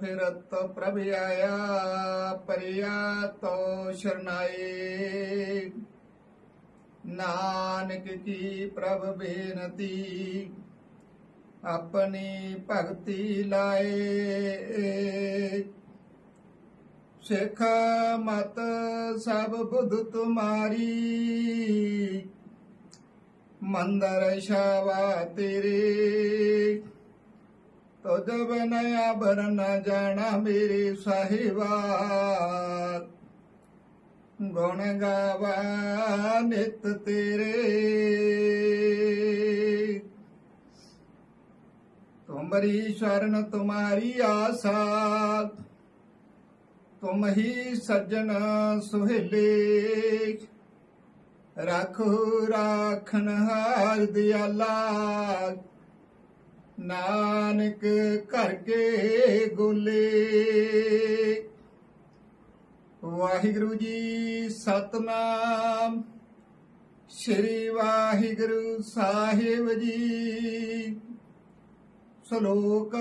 ਫਿਰਤ ਪ੍ਰਭ ਆਇਆ ਪਰਿਆ ਤੋ ਸ਼ਰਨਾਏ ਨਾਨਕ ਕੀ ਪ੍ਰਭ ਬੇਨਤੀ ਆਪਣੀ ਭਗਤੀ ਲਾਏ ਸਿੱਖ ਮਤ ਸਭ ਬੁੱਧ ਤੁਮਾਰੀ ਮੰਦਰ ਸ਼ਾਵਾ ਤੇਰੇ ਤੁਧ ਬਨਿਆ ਬਰਨ ਨਾ ਜਾਣਾ ਮੇਰੀ ਸਾਹਿਬਾ ਗੁਣ ਗਾਵਾ ਨਿਤ ਤੇਰੇ। ਤੁਮਰੀ ਸ਼ਰਨ ਤੁਮਾਰੀ ਆਸਾ। ਤੁਮ ਹੀ ਸੱਜਣ ਸੁਹੇਲੇ। ਰੱਖੋ ਰਾਖਣ ਹਾਰ ਦਿਆਲਾ। ਨਾਨਕ ਘਰ ਕੇ ਗੋਲੇ। ਵਾਹਿਗੁਰੂ ਜੀ ਸਤਨਾਮ। ਸ੍ਰੀ ਵਾਹਿਗੁਰੂ ਸਾਹਿਬ ਜੀ। ਸ਼ਲੋਕ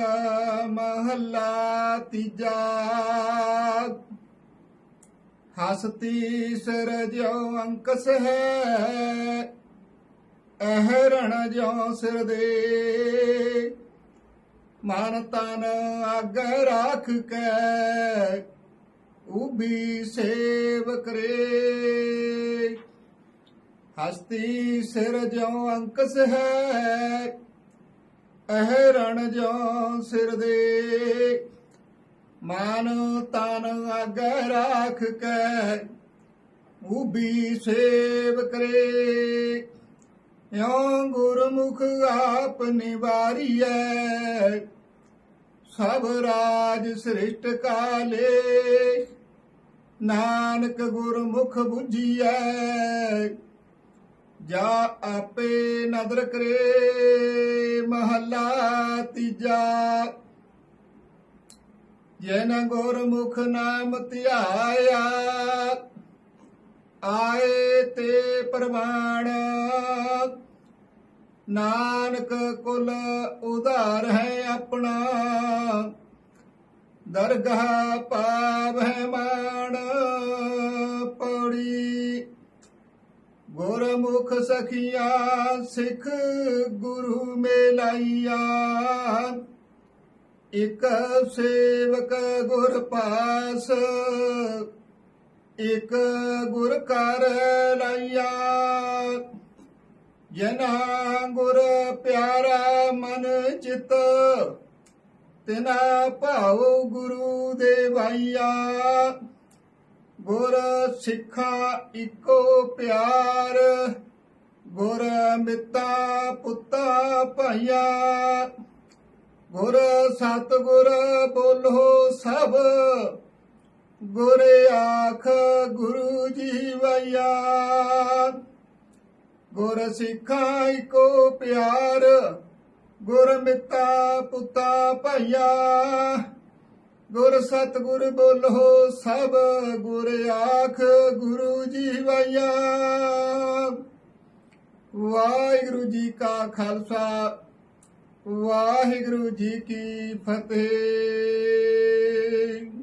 ਮਹੱਲਾ ਤੀਜਾ। ਹਸਤੀ ਸਿਰ ਜੋ ਅੰਕਸ ਹੈ। ਅਹਰਣ ਜੋ ਸਿਰ ਦੇ। ਮਨ ਤਨ ਅਗਰ ਰਾਖ ਕੇ ਉਬੀ ਸੇਵ ਕਰੇ ਹਸਤੀ ਸਿਰ ਜੋ ਅੰਕਸ ਹੈ ਅਹਰਣ ਜੋ ਸਿਰ ਦੇ। ਮਾਨ ਤਨ ਅਗ ਰਾਖ ਕੇ ਉਬੀ ਸੇਵ ਕਰੇ ਯੋ ਗੁਰਮੁਖ ਆਪ ਨਿਵਾਰੀਐ। ਸਭ ਰਾਜ ਸ੍ਰਿਸ਼ਟ ਕਾਲੇ, ਨਾਨਕ ਗੁਰਮੁਖ 부ਜੀਐ ਜਾ ਆਪੇ ਨਦਰ ਕਰੇ, ਮਹੱਲਾ ਤੀਜਾ। ਜਨ ਗੁਰਮੁਖ ਨਾਮ ਧਿਆਇਆ, ਆਏ ਤੇ ਪ੍ਰਮਾਣ ਨਾਨਕ ਕੁਲ ਉਧਾਰ ਹੈ ਆਪਣਾ। ਦਰਗਾਹ ਪਾਵੈ ਮਾਣ ਪੌੜੀ। ਗੁਰਮੁਖ ਸਖੀਆਂ, ਸਿੱਖ ਗੁਰੂ ਮੇਲਾਈਆ। ਇਕ ਸੇਵਕ ਗੁਰ ਪਾਸ ਇਕ ਗੁਰ ਕਰ ਲਾਈਆ ਜਨਾ ਗੁਰ ਪਿਆਰਾ ਮਨ ਚਿਤ ਤਿਨਾ ਭਾਉ ਗੁਰੂ ਦੇਵਾਈਆ ਗੁਰ ਸਿੱਖਾ ਇਕੋ ਪਿਆਰ, ਗੁਰ ਮਿੱਤਾ ਪੁੱਤਾ ਭਾਈਆ ਗੁਰ ਸਤਿਗੁਰ ਬੋਲੋ ਸਭ ਗੁਰ ਆਖ ਗੁਰੂ ਜੀ ਵਈਆ ਗੁਰ ਸਿੱਖਾਂ ਇੱਕੋ ਪਿਆਰ, ਗੁਰ ਮਿੱਤਾ ਪੁੱਤਾ ਭਾਈਆ। ਗੁਰ ਸਤਿਗੁਰ ਬੋਲੋ ਸਭ ਗੁਰ ਆਖ ਗੁਰੂ ਜੀ ਵਈਆ ਵਾਹਿਗੁਰੂ ਜੀ ਕਾ ਖਾਲਸਾ, ਵਾਹਿਗੁਰੂ ਜੀ ਕੀ ਫਤਿਹ।